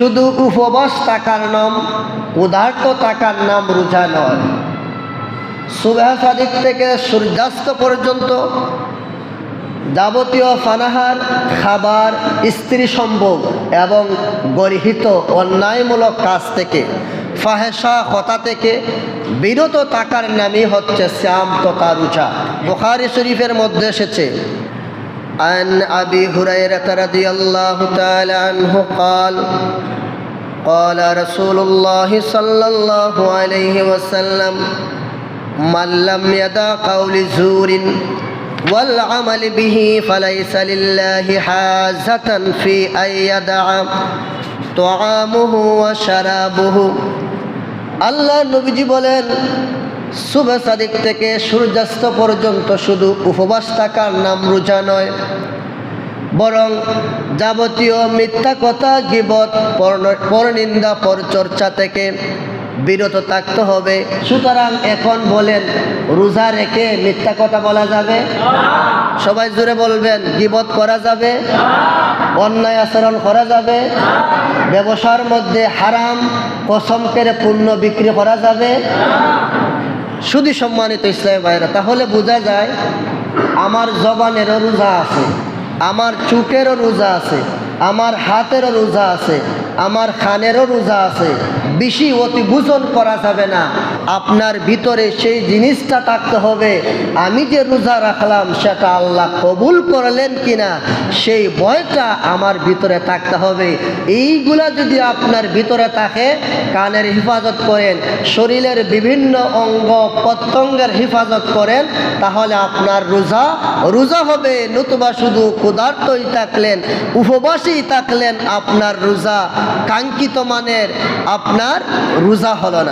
শুধু উপবাস টাকার নাম উদার্ত টাকার নাম রোজা নয়। সুবেহ থেকে সূর্যাস্ত পর্যন্ত যাবতীয় ফানাহার, খাবার, স্ত্রী সম্ভোগ এবং গর্হিত অন্যায়মূলক কাজ থেকে ফাহেসা কথা থেকে বিরত টাকার নামই হচ্ছে শ্যাম তথা রুচা বোখারি শরীফের মধ্যে এসেছে عن أبي هريرة رضي الله تعالى عنه قال قال رسول الله صلى الله عليه وسلم من لم يدع قول زور والعمل به فليس لله حاجة في أن يدع طعامه وشرابه আল্লাহ নবীজি বলেন শুভ সাদিক থেকে সূর্যাস্ত পর্যন্ত শুধু উপবাস থাকার নাম রোজা নয়, বরং যাবতীয় মিথ্যা কথা, গিবত পরন- পরনিন্দা, পরচর্চা থেকে বিরত থাকতে হবে। সুতরাং এখন বলেন, রোজা রেখে মিথ্যা কথা বলা যাবে? সবাই জুড়ে বলবেন, গিবত করা যাবে? অন্যায় আচরণ করা যাবে? ব্যবসার মধ্যে হারাম, কসম কেড়ে পণ্য বিক্রি করা যাবে? শুধু সম্মানিত ইসলাম ভাইরা, তাহলে বোঝা যায় আমার জবানেরও রোজা আছে, আমার চুকেরও রোজা আছে, আমার হাতেরও রোজা আছে, আমার খানেরও রোজা আছে বেশি অতিভূষণ করা যাবে না। আপনার ভিতরে সেই জিনিসটা থাকতে হবে, আমি যে রোজা রাখলাম সেটা আল্লাহ কবুল করলেন কিনা, সেই ভয়টা আমার ভিতরে থাকতে হবে। এইগুলা যদি আপনার ভিতরে থাকে, কানের হেফাজত করেন, শরীরের বিভিন্ন অঙ্গ প্রত্যঙ্গের হেফাজত করেন, তাহলে আপনার রোজা রোজা হবে, নতুবা শুধু ক্ষুধার্তই থাকলেন, উপবাসেই থাকলেন, আপনার রোজা কাঙ্ক্ষিত মানের, আপনার রোজা হলো না।